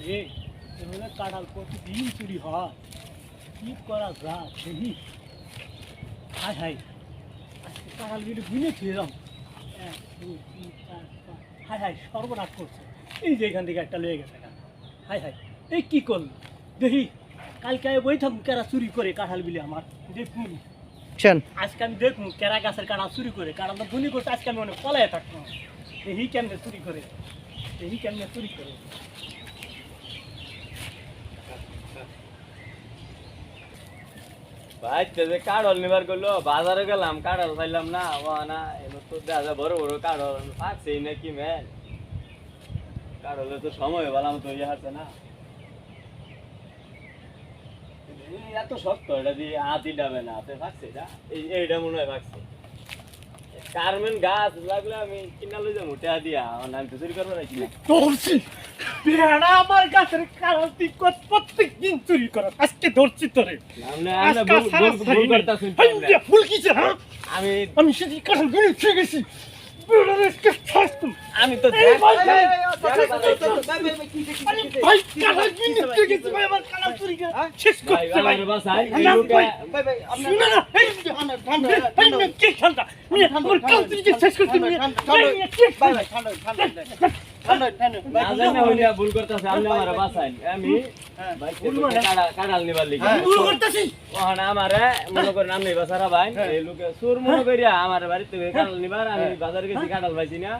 আরে এগুলো কাঁঠাল প্রতিদিন চুরি হয় কি করা যায় দেখি হাই হাই আজকে কাঁঠাল গিয়ে গুনে খেলাম এক দুই তিন চার পাঁচ হাই হাই সর্বনাশ করছে এই যে এখান থেকে একটা লেগে গেছে গা। হাই হাই এই কি করল দেখি কালকে আমি বইতাম কেরা চুরি করে কাঁঠাল বিলে আমার দেখুন শোন আজকে আমি দেখুন কেরা গাছের কাঁঠাল চুরি করে কাঁঠাল তো গুনি করছে আজকে আমি অনেক পলায় থাকব এই কেমনে চুরি করে এই কেমনে চুরি করে ভাই যে কাড়ল নিবার করল বাজারে গেলাম কাড়ল পাইলাম না ও না এবার তো বড় বড় কাড়ল পাকছেই নাকি, ম্যান? কাড়লে তো সময় বললাম তো ইয়ে আছে না। এত শক্ত, এটা দিয়ে হাতি ডাবে না, হাতে পাকছে এটা? এই, এইটা মনে হয় পাকছে। কারমেন গাছ লাগলে আমি কিনা লই যাব, টেয়া দিয়া আমার নাম তো চুরি করব নাকি বেড়া আমার গাছের কাঁঠাল তুই প্রত্যেক দিন চুরি কর আজকে ধরছি তোরে ভুল কিসের, হ্যাঁ? আমি আমি সেটি কাঁঠাল গুনে খেয়ে গেছি। আমি তো এই ভাই, ভাই, ভাই, ভাই, আমার কাঁঠাল চুরি করে শেষ ভাই করছে, ভাই। আমার বাসায় এই আল্লাহ, লোকে ভাই, শুনে না, এই, এই, এই, মেয়ে, কে ঠান্ডা? মেয়ে, মেয়ে। মেয়ে, কে ঠান্ডা? না হইলে ভুল করতেছে আমি আমার বাসায় আমি ভাই ভুল মানে? কাড়াল নিবার লিগে। ভুল করতেছি। ওখানে আমারে মনে করেন আমি বাসারা ভাই এই লোকে সুর মনে করিয়া আমার বাড়িতে কাড়াল নিবার আমি বাজারে গেছি কাড়াল পাইছি না।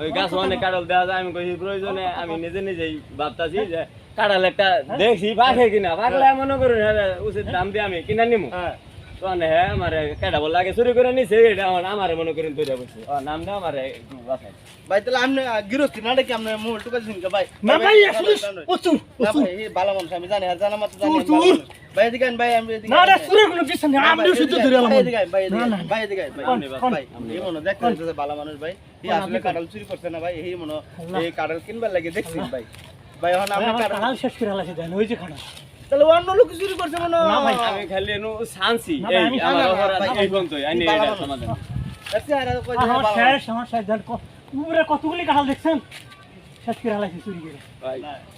ওই গাছ অনেক কাড়াল দেওয়া যায় আমি কইছি প্রয়োজনে আমি নিজে নিজেই ভাবতাছি যে কাড়াল একটা দেখছি পাখে কিনা। পাকলে মনে করুন হ্যাঁ উচিত দাম দিয়ে আমি কিনা নিমু। মানে হ্যাঁ আমার কেডা বল লাগে চুরি করে নিছে এটা আমার আমার মনে করেন তৈরি বসে ও নাম দাও আমার একটু ভাই তাহলে আপনি গৃহস্থী না ডেকে আপনি মোবাইল টুকাচ্ছেন কে ভাই না ভাই, প্রচুর, ভাই এই ভালো মানুষ আমি জানি আর জানা মাত্র জানি চুর, আমি চুর। ভালো মানুষ। ভাই এদিকে ভাই আমি এদিকে না, না, ভাই। কোনো কিছু না, ভাই, শুধু ধরে আইন, ভাই এদিকে ভাই এদিকে না, আইন, না। ভাই এদিকে ভাই। কোন, কোন? ভাই, এই মনে দেখতে হইতেছে ভালো মানুষ ভাই এই আসলে আপনি কাঁঠাল চুরি করছে না ভাই এই মনে হয় এই কাঁঠাল কিনবার লাগে দেখছি ভাই ভাই এখন আপনি কাঁঠাল শেষ করে হালাইছে, দেন, ওই যে কাঁঠাল। তাহলে অন্য লোক চুরি করছে মনে না ভাই, আমি খালি এনু শান্তি না এই আমার না, না, অপরাধ এই আইনি ভালো এটা। সমাধান দেখছি আর কই যে আমার ভালো শেষ, আমার শেষ, দেন, উপরে কতগুলি কাঁঠাল দেখছেন? শেষ করে হালাইছে চুরি করে।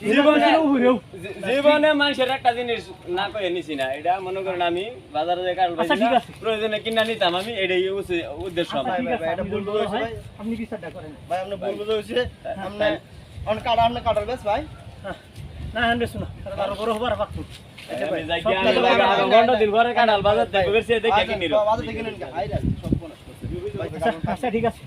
জীবনে জীবনে উপরেও। জী- জীবনে মানুষের একটা জিনিস না কয়ে নিছি না এটা মনে করেন আমি বাজারে যে আচ্ছা, প্রয়োজনে কিনা নিতাম আমি এটাই উদ্দেশ্য আচ্ছা, আমার এটা আপনি হয়, ভাই। আপনি বিচারটা করেন। ভাই আপনি ভুল হইছে আপনি অন কাঁঠাল আপনি কাঁঠাল বেশ ভাই। না, হান্ড্রেড শোনো, আরও বড় হবার বাকি। আচ্ছা। ভাই, আচ্ছা, আচ্ছা, ঠিক আছে